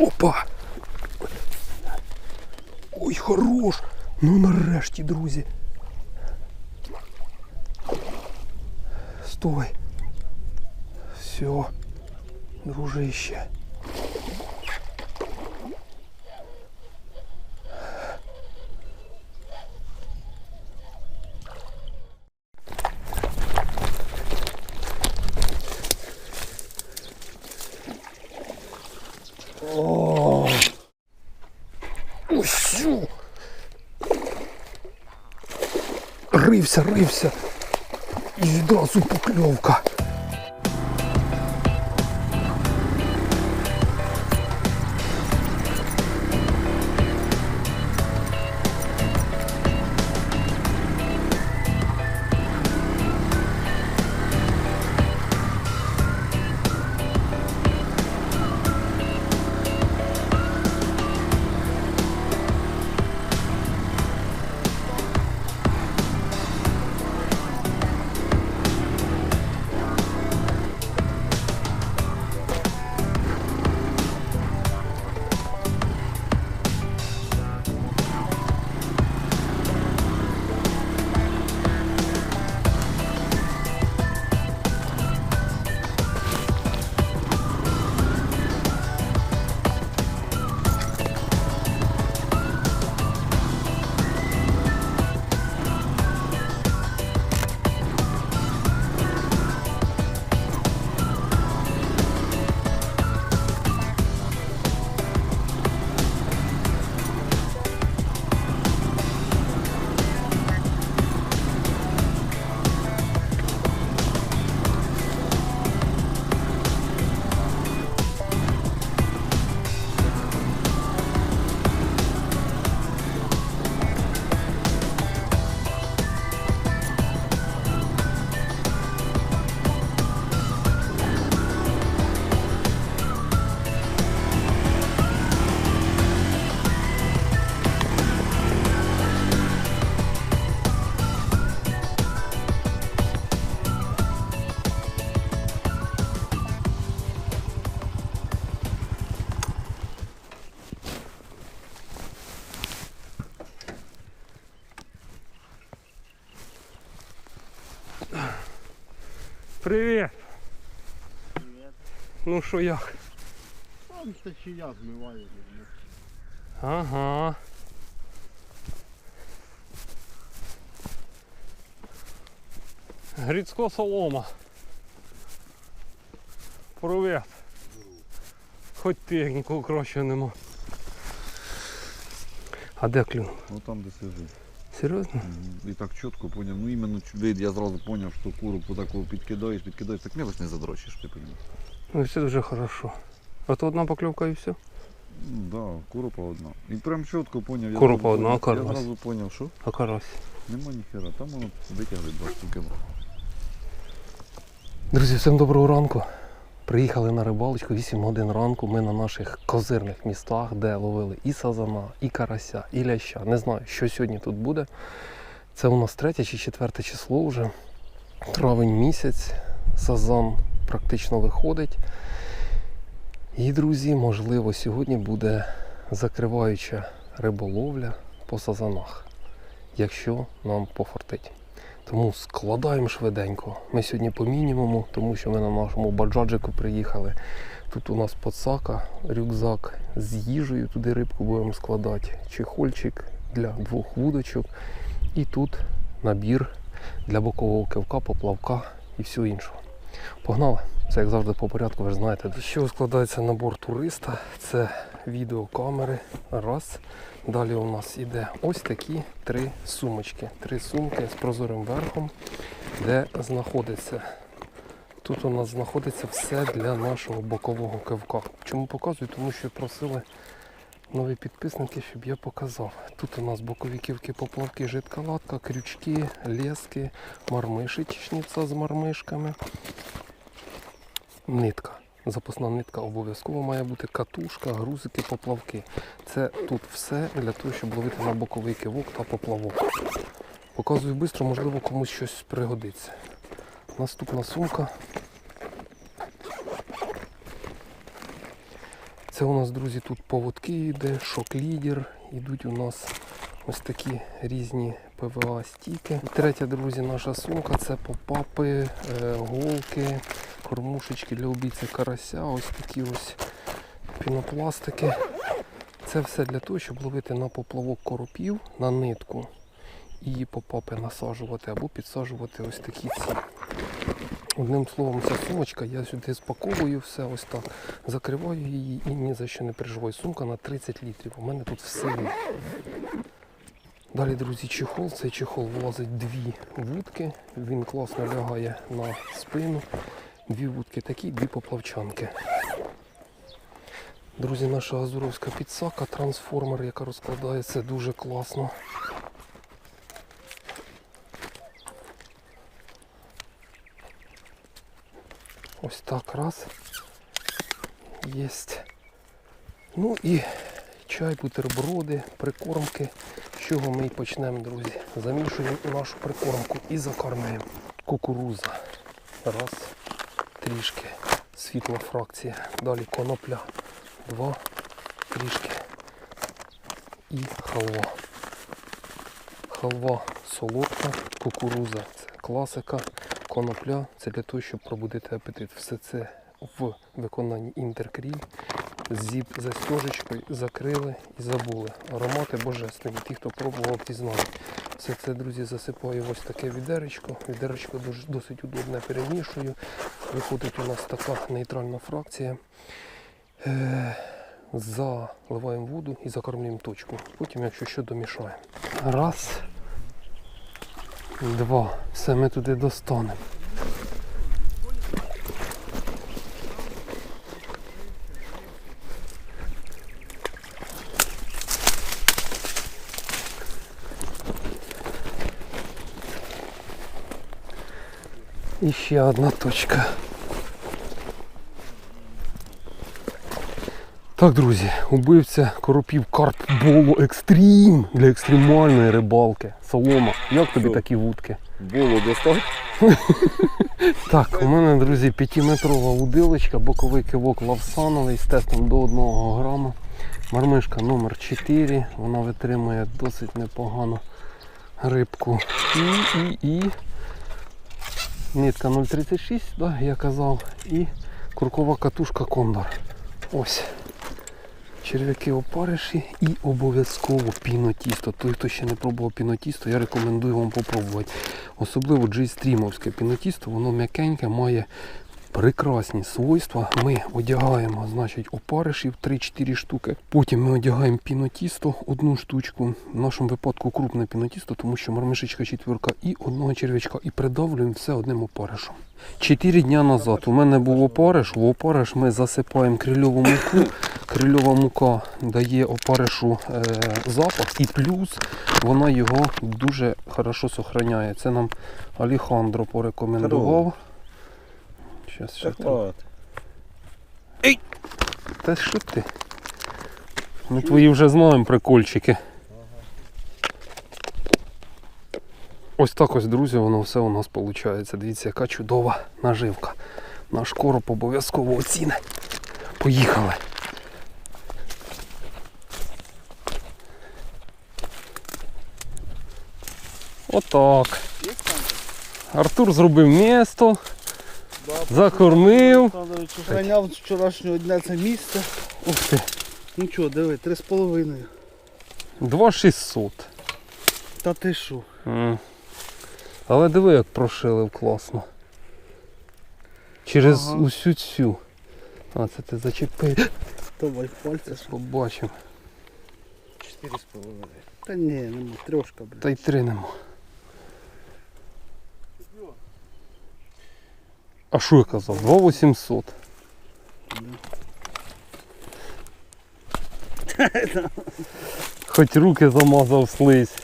Опа! Ой, хорош! Ну нарешті, друзі. Стой. Все, дружище. Рився, рився. І відразу покльовка. Привіт! Ну що як? Там течія змиває. Ага. Грицько солома. Привіт. Хоч техніку краще нема. А де клюнув? Ну там де сижу. Серйозно? І так чітко поняв. Ну іменно вид, я зразу поняв, що куру по такого підкидаєш, підкидаєш, так мелочь не задрочиш, ти розумієш. Ну все дуже хорошо. А то одна покльовка і все. Ну да, коропа одна. І прям чітко поняв. я зразу одна, а карась? Я зразу поняв, що А карась. нема ніхера. Там воно витягли два штуки. Друзі, всім доброго ранку. Приїхали на рибалочку 8 годин ранку. Ми на наших козирних містах, де ловили і сазана, і карася, і ляща. Не знаю, що сьогодні тут буде. Це у нас третє чи четверте число вже. Травень місяць. Сазан практично виходить. І, друзі, можливо, сьогодні буде закриваюча риболовля по сазанах, якщо нам пофартить. Тому складаємо швиденько. Ми сьогодні по мінімуму, тому що ми на нашому баджаджику приїхали. Тут у нас подсака, рюкзак з їжею, туди рибку будемо складати, чехольчик для двох вудочок. І тут набір для бокового кивка, поплавка і всього іншого. Погнали! Це як завжди по порядку, ви ж знаєте. Чого складається набор туриста? Це відеокамери. Раз. Далі у нас іде ось такі три сумочки. Три сумки з прозорим верхом, де знаходиться. Тут у нас знаходиться все для нашого бокового кивка. Чому показую? Тому що просили нові підписники, щоб я показав. Тут у нас бокові ківки, поплавки, жидка латка, крючки, лески, мармишечниця з мармишками. Нитка. Запасна нитка обов'язково має бути катушка, грузики, поплавки. Це тут все для того, щоб ловити на боковий кивок та поплавок. Показую швидко, можливо комусь щось пригодиться. Наступна сумка. Це у нас, друзі, тут поводки йде, шок-лідер. Йдуть у нас ось такі різні ПВА стіки. І третя, друзі, наша сумка це попапи, е, голки, кормушечки для убійці карася, ось такі ось пінопластики. Це все для того, щоб ловити на поплавок коропів на нитку і попапи насаджувати або підсаджувати ось такі ці. Одним словом, ця сумочка, я сюди спаковую все ось так, закриваю її і ні за що не переживаю. Сумка на 30 літрів. У мене тут все є. Далі, друзі, чехол. Цей чехол влазить дві вудки. Він класно лягає на спину. Дві вудки такі, дві поплавчанки. Друзі, наша азуровська підсака, трансформер, яка розкладається дуже класно. Ось так раз. Єсть. Ну і чай, бутерброди, прикормки. Чого ми і почнемо, друзі. Замішуємо нашу прикормку і закормуємо. Кукуруза. Раз. Трішки. Світла фракція. Далі конопля. Два. Трішки. І халва. Халва солодка, кукуруза це класика, конопля це для того, щоб пробудити апетит. Все це в виконанні інтеркріль. Зіп застежечкою закрили і забули. Аромати божественні. Ті, хто пробував, ті знають. Все це, друзі, засипаю ось таке відеречко. Відеречко досить удобне перемішую. Виходить у нас така нейтральна фракція. Е, заливаємо воду і закормлюємо точку. Потім, якщо що, домішаємо. Раз. Два. Все ми туди достанемо. І ще одна точка. Так, друзі, убивця коропів карп Боло Екстрім для екстремальної рибалки. Солома. Як тобі такі вудки? Було достать. Так, у мене, друзі, 5-метрова удилочка, боковий кивок лавсановий з тестом до 1 грама. Мармишка номер 4 вона витримує досить непогану рибку. І, і, і нитка 0,36, да, я казав, і куркова катушка Кондор. Ось. Черв'яки опариші і обов'язково пінотісто. Той, хто ще не пробував пінотісто, я рекомендую вам попробувати. Особливо джейстрімовське пінотісто, воно м'якеньке, має прекрасні свойства. Ми одягаємо значить, опаришів 3-4 штуки. Потім ми одягаємо пінотісто, одну штучку. В нашому випадку крупне пінотісто, тому що мармишечка четвірка і одного черв'ячка. І придавлюємо все одним опаришем. Чотири дня назад у мене був опариш. В опариш ми засипаємо крильову муку. Крильова мука дає опаришу е, запах і плюс вона його дуже хорошо сохраняє. Це нам Алехандро порекомендував. Щас, ще там. от. Та що ти? Ми твої вже знаємо прикольчики. Ось так ось, друзі, воно все у нас виходить. Дивіться, яка чудова наживка. Наш короб обов'язково оціни. Поїхали. Отак. Артур зробив місто, закормив. Олександрович з вчорашнього дня це місце. Ух ти, Ну чого, диви, три з половиною. 2600. Та ти що? Але диви, як прошилив класно. Через Ага. усю цю. А, це ти зачепив. Давай пальця. що? Побачимо. Чотири з половиною. Та ні, нема, трьошка, блядь. Та й тринемо. А що я казав? 2800. Хоч руки замазав слизь.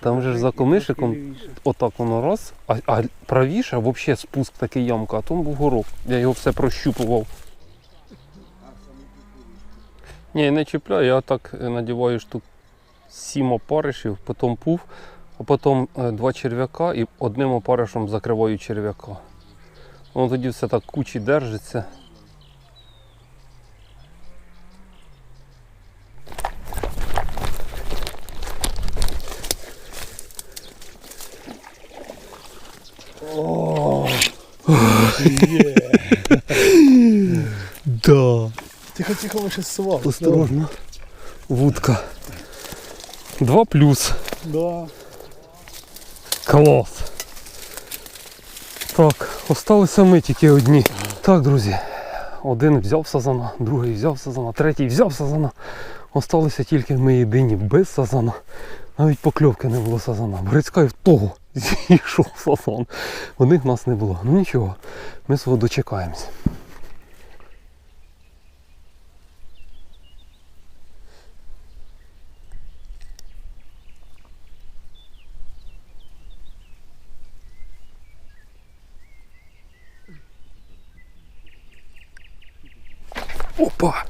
Там же ж за комишиком Отак воно раз, а, а правіше взагалі спуск такий ямка, а там був горох. Я його все прощупував. Ні, не чіпляю, я так надіваю штук сім опаришів, потім пуф, а потім е, два черв'яка і одним опаришем закриваю черв'яка. Воно тоді все так кучі держиться. О! Да. Тихо, тихо, ми ще сували. Осторожно. Вудка. Два плюс. Да. Клас. Так, осталися ми тільки одні. Так, друзі. Один взяв сазана, другий взяв сазана, третій взяв сазана. Осталися тільки ми єдині без сазана. Навіть покльовки не було сазана. Грицька і в того зійшов сазан. У них нас не було. Ну нічого, ми свого дочекаємось. Опа!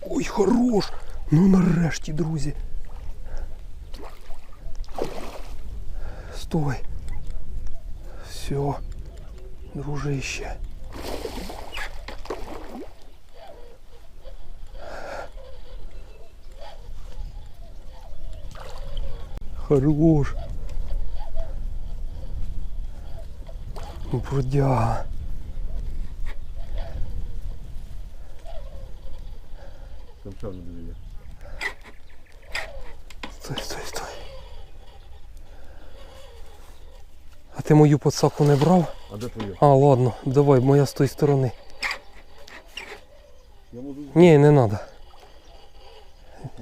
Ой, хорош! Ну нарешті, друзі. Стой. Все, дружище. Хорош. Бродяга. Там не дивіться. Стой, стой, стой. А ти мою подсаку не брав? А де твоє? А, ладно, давай, моя з тої сторони. Я можу... Ні, не треба.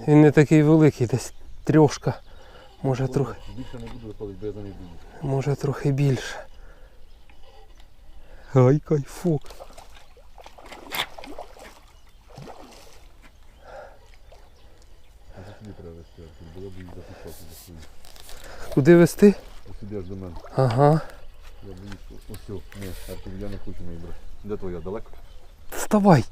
Він не такий великий, десь трьошка. Може трохи, Більше не буду виходити, бо я за нею буду. може трохи більше. Ай, кайфок. А вести, було б їх записати за свої. Куди вести? Ось сюди аж до мене. Ага. Я боюсь. Ось. Ні, Артур, я не хочу неї брати. Де твоя, далеко? Вставай.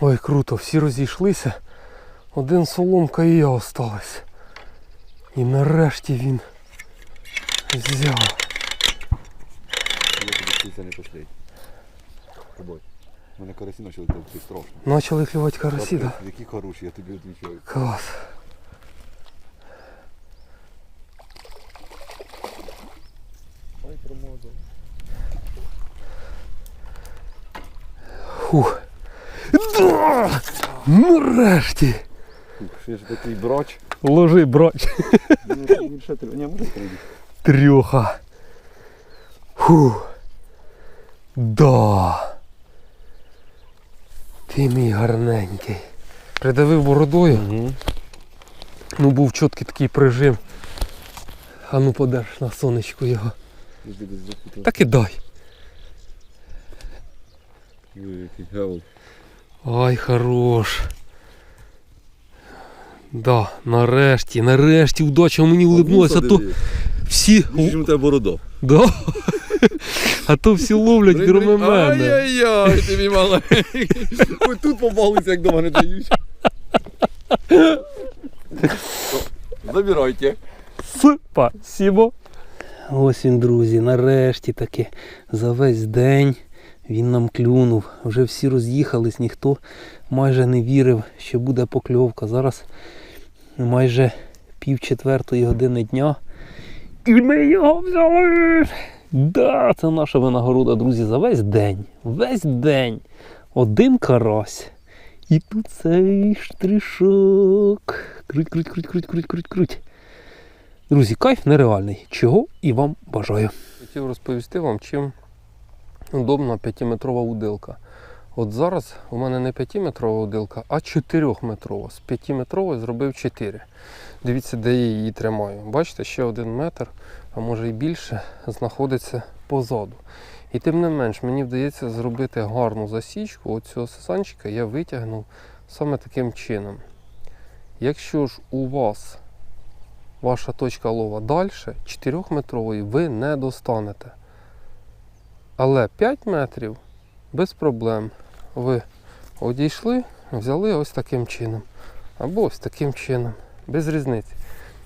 Ой, круто, всі розійшлися. Один соломка і я осталась. І нарешті він взяв. Тобі не послідь. Побой. У мене карасі почали товкти страшно. Почали клювати карасі, Капець, да? Які хороші, я тобі відвічаю. Клас. Ой, промазав. Фух. Да! Нарешті! Ще ж такий брач. Ложи, брач. Ну, більше прийти. Трьоха. Фу. Да. Ти мій гарненький. Придавив бородою. Угу. Ну був чіткий такий прижим. А ну подерж на сонечку його. Так і дай. Ай, хорош. Да, нарешті, нарешті удача мені улибнулася, а то всі. Більше у тебе борода. Да. А то всі ловлять мене. Ай-яй-яй, ти мій маленький. Ой, тут побалися, як до мене дають. Забирайте. Спасибо. Ось він, друзі, нарешті таки за весь день він нам клюнув. Вже всі роз'їхались, ніхто майже не вірив, що буде покльовка. Зараз майже пів четвертої години дня. І ми його взяли. Да, це наша винагорода, друзі, за весь день. Весь день. Один карась. І тут цей штришок. Круть, круть, круть, круть, круть, круть, круть. Друзі, кайф нереальний. Чого і вам бажаю. Хотів розповісти вам, чим удобна 5-метрова удилка. От зараз у мене не 5-метрова удилка, а 4-метрова. З 5-метрової зробив 4. Дивіться, де я її тримаю. Бачите, ще один метр, а може і більше, знаходиться позаду. І тим не менш, мені вдається зробити гарну засічку. От цього я витягнув саме таким чином. Якщо ж у вас ваша точка лова далі, 4-метрової ви не достанете. Але 5 метрів без проблем. Ви одійшли, взяли ось таким чином. Або ось таким чином. Без різниці.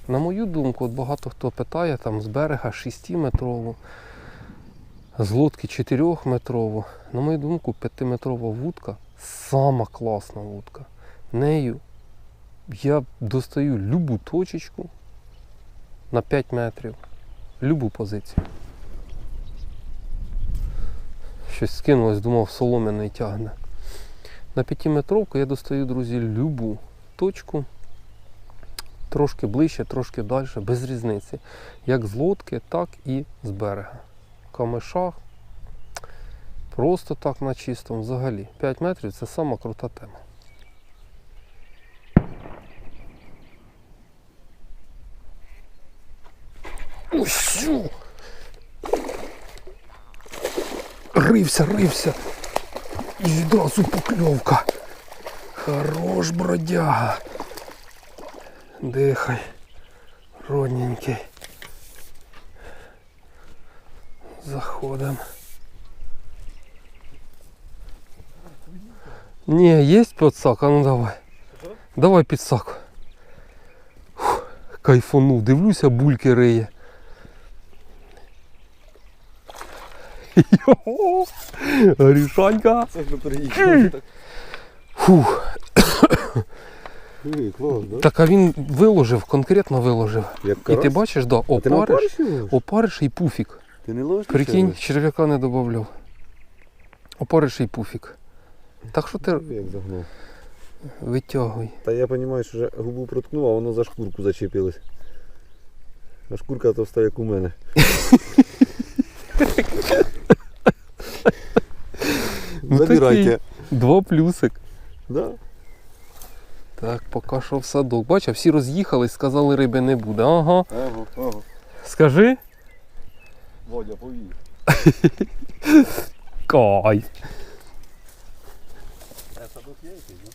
На мою думку, от багато хто питає там з берега 6-метрову, з лодки 4-метрову. На мою думку, 5-метрова вудка сама класна вудка. Нею я достаю любу точечку на 5 метрів, любу позицію. Щось скинулось, думав, солом'яний тягне. На 5-метровку я достаю, друзі, любу точку. Трошки ближче, трошки далі, без різниці. Як з лодки, так і з берега. В камешах. Просто так на чистому взагалі. 5 метрів це сама крута тема. Ось! Рився, рився. І відразу покльовка. Хорош бродяга. Дихай. Родненький. Заходим. Не, есть подсак? А ну давай. Давай підсак. Фух, Кайфанув. Дивлюся, бульки риє. Йо! Горішанька. Це ж приїхав. Фух. Ой, клас, да? Так а він виложив, конкретно виложив. Як І карась? ти бачиш, да, А ти опариш, опариш його? опариш і пуфік. Ти не ловиш? Прикинь, черв'яка не додавав. Опариш і пуфік. Так що ти Як загнав. витягуй. Та я розумію, що вже губу проткнув, а воно за шкурку зачепилось. А шкурка товста, як у мене. Ну, Забирайте. Два плюсик. Да? Так, поки що в садок. Бачив, всі роз'їхались, сказали, риби не буде. Ага. Ага, ага. Скажи. Водя, повій. Кай. Садок є якийсь, да?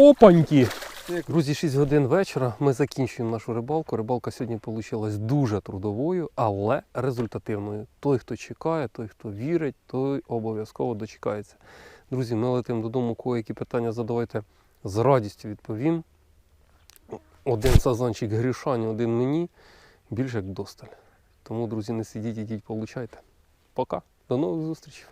Опаньки! Друзі, 6 годин вечора. Ми закінчуємо нашу рибалку. Рибалка сьогодні вийшла дуже трудовою, але результативною. Той, хто чекає, той, хто вірить, той обов'язково дочекається. Друзі, ми летимо додому. Кої-які питання задавайте з радістю відповім. Один сазанчик грішані, один мені. Більше як досталь. Тому, друзі, не сидіть, ідіть, получайте. Пока. До нових зустрічей.